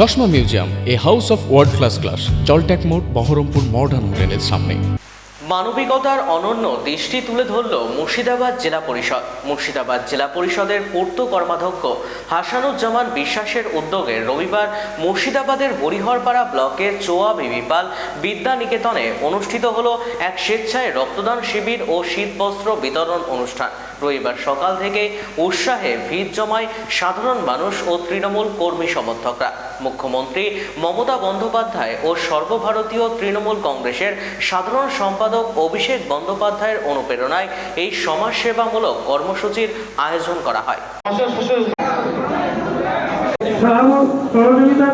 চশমা museum, a house of world class class জলট্যাক মোড়, Baharampur modern হোটেলের সামনে। মানবিকতার অনন্য দৃষ্টি তুলে ধরল মুর্শিদাবাদ জেলা পরিষদ। মুর্শিদাবাদ জেলা পরিষদের পূর্ত কর্মাধ্যক্ষ হাসানুজ্জামান বিশ্বাসের উদ্যোগে রবিবার মুর্শিদাবাদের হরিহরপাড়া ব্লকের চোয়া বিবিপাল বিদ্যা নিকেতনে অনুষ্ঠিত হল এক স্বেচ্ছায় রক্তদান শিবির ও শীতবস্ত্র বিতরণ অনুষ্ঠান। রবিবার সকাল থেকে উৎসাহে ভিড় জমায় সাধারণ মানুষ ও তৃণমূল কর্মী সমর্থকরা। মুখ্যমন্ত্রী মমতা বন্দ্যোপাধ্যায় ও সর্বভারতীয় তৃণমূল কংগ্রেসের সাধারণ সম্পাদক অভিষেক বন্দ্যোপাধ্যায়ের অনুপ্রেরণায় এই সমাজসেবামূলক কর্মসূচির আয়োজন করা হয়। সহযোগিতা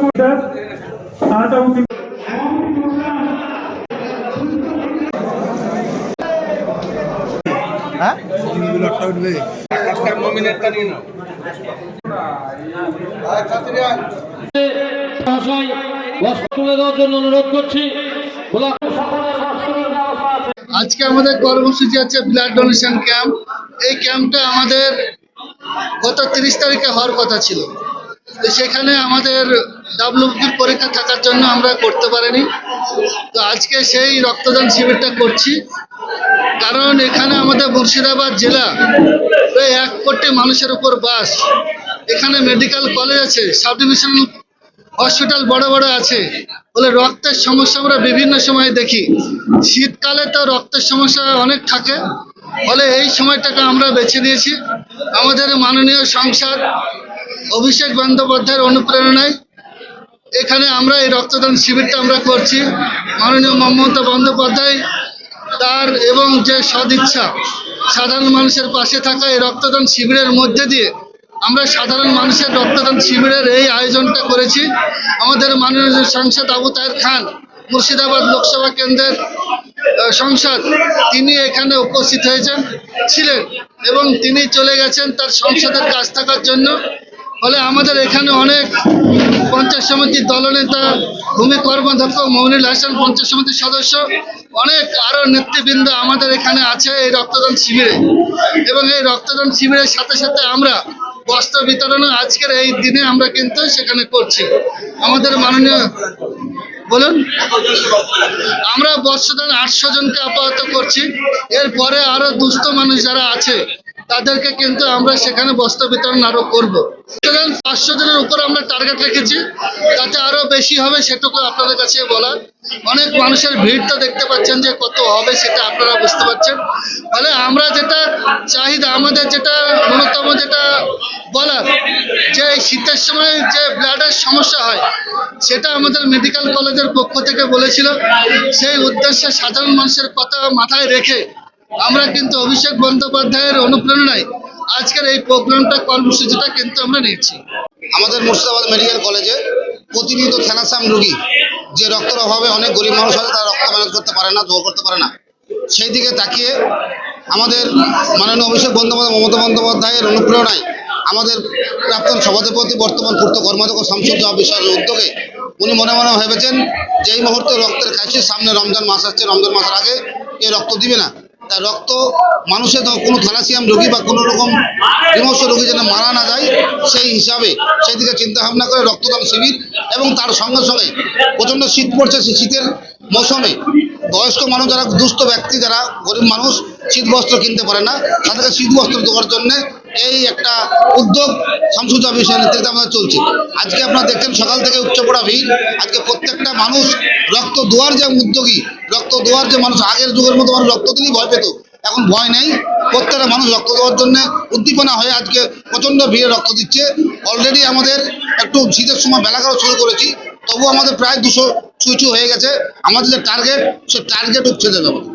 আজকে আমাদের কর্মসূচি আছে ব্লাড ডোনেশন ক্যাম্প। এই ক্যাম্পটা আমাদের গত তিরিশ তারিখে হওয়ার কথা ছিল। তো সেখানে আমাদের ডাব্লিউপির পরীক্ষা থাকার জন্য আমরা করতে পারিনি। তো আজকে সেই রক্তদান শিবিরটা করছি। কারণ এখানে আমাদের মুর্শিদাবাদ জেলা প্রায় এক কোটি মানুষের উপর বাস। এখানে মেডিকেল কলেজ আছে, সাব ডিভিশন হসপিটাল বড় বড় আছে। বলে রক্তের সমস্যা আমরা বিভিন্ন সময় দেখি। শীতকালে তো রক্তের সমস্যা অনেক থাকে। ফলে এই সময়টাকে আমরা বেছে নিয়েছি। আমাদের মাননীয় সংসদ অভিষেক বন্দ্যোপাধ্যায়ের অনুপ্রেরণায় এখানে আমরা এই রক্তদান শিবিরটা আমরা করছি। মাননীয় মমতা বন্দ্যোপাধ্যায় তার এবং যে সদিচ্ছা, সাধারণ মানুষের পাশে থাকা এই রক্তদান শিবিরের মধ্যে দিয়ে আমরা সাধারণ মানুষের রক্তদান শিবিরের এই আয়োজনটা করেছি। আমাদের মাননীয় সাংসদ আবু তাহের খান, মুর্শিদাবাদ লোকসভা কেন্দ্রের সংসদ, তিনি এখানে উপস্থিত হয়েছেন, ছিলেন এবং তিনি চলে গেছেন তার সংসদের কাজ থাকার জন্য। ফলে আমাদের এখানে অনেক পঞ্চায়েত সমিতির দলনেতা, ভূমি কর্মাধ্যক্ষ মমিনুল হাসান পঞ্চায়েত সমিতির সদস্য, অনেক আরও নেতৃবৃন্দ আমাদের এখানে আছে এই রক্তদান শিবিরে। এবং এই রক্তদান শিবিরের সাথে সাথে আমরা বস্ত্র বিতরণ আজকের এই দিনে আমরা কিন্তু সেখানে করছি। আমাদের মাননীয়, বলুন? আমরা বর্ষদান আটশো জনকে আপাতত করছি। এরপরে আরও দুস্থ মানুষ যারা আছে তাদেরকে কিন্তু আমরা সেখানে বস্ত্র বিতরণ আরও করব। সুতরাং পাঁচশো জনের উপর আমরা টার্গেট রেখেছি, তাতে আরও বেশি হবে সেটুকু আপনাদের কাছে বলার। অনেক মানুষের ভিড় তো দেখতে পাচ্ছেন যে কত হবে সেটা আপনারা বুঝতে পারছেন। ফলে আমরা যেটা চাহিদা, আমাদের যেটা ন্যূনতম যেটা বলার, যে শীতের সময় যে ব্লাডের সমস্যা হয়, সেটা আমাদের মেডিকেল কলেজের পক্ষ থেকে বলেছিল। সেই উদ্দেশ্যে সাধারণ মানুষের কথা মাথায় রেখে আমরা কিন্তু অভিষেক বন্দ্যোপাধ্যায়ের অনুপ্রেরণায় আজকের এই প্রোগ্রামটা কর্মসূচিটা কিন্তু আমরা নিচ্ছি আমাদের মুর্শিদাবাদ মেডিকেল কলেজে প্রতিনিয়ত থ্যালাসাম রুগী যে রক্তের অভাবে অনেক গরিব মানুষ আছে, তারা রক্ত ম্যানেজ করতে পারে না জোর করতে পারে না। সেই দিকে তাকিয়ে আমাদের মাননীয় অভিষেক বন্দ্যোপাধ্যায়, মমতা বন্দ্যোপাধ্যায়ের অনুপ্রেরণায় আমাদের প্রাক্তন সভাধিপতি, বর্তমান পূর্ত কর্মাধ্যক্ষ শামসুজ্জাহ বিশ্বাসের উদ্যোগে উনি মনে মনে ভেবেছেন যে এই মুহূর্তে রক্তের খাইছে সামনে রমজান মাস আসছে, রমজান মাসের আগে এ রক্ত দিবে না। রক্ত, মানুষের কোনো থ্যালাসিয়াম রোগী বা কোনো রকম বিমর্ষ রোগী যেন মারা না যায়, সেই হিসাবে সেই দিকে চিন্তা ভাবনা করে রক্তদান শিবির এবং তার সঙ্গে সঙ্গে প্রচণ্ড শীত পড়ছে সেই শীতের মৌসুমে। বয়স্ক মানুষ যারা, দুস্থ ব্যক্তি যারা, গরিব মানুষ শীত বস্ত্র কিনতে পারে না, তাদেরকে শীত বস্ত্র দেওয়ার জন্য এই একটা উদ্যোগ শামসুজ্জা বিষয়ের নেতৃত্বে আমাদের চলছে। আজকে আপনারা দেখছেন সকাল থেকে উচ্চপড়া ভিড়। আজকে প্রত্যেকটা মানুষ রক্ত দেওয়ার যে উদ্যোগী রক্ত দেওয়ার যে মানুষ, আগের যুগের মতো মানুষ রক্ত দিলেই ভয় পেত। এখন ভয় নেই। প্রত্যেকটা মানুষ রক্ত দেওয়ার জন্য উদ্দীপনা হয়ে আজকে প্রচণ্ড ভিড়ে রক্ত দিচ্ছে। অলরেডি আমাদের একটু শীতের সময় বেলা করা শুরু করেছি তবু আমাদের প্রায় দুশো ছুঁচু হয়ে গেছে। আমাদের যে টার্গেট সে টার্গেট হচ্ছে যাবে আমাদের।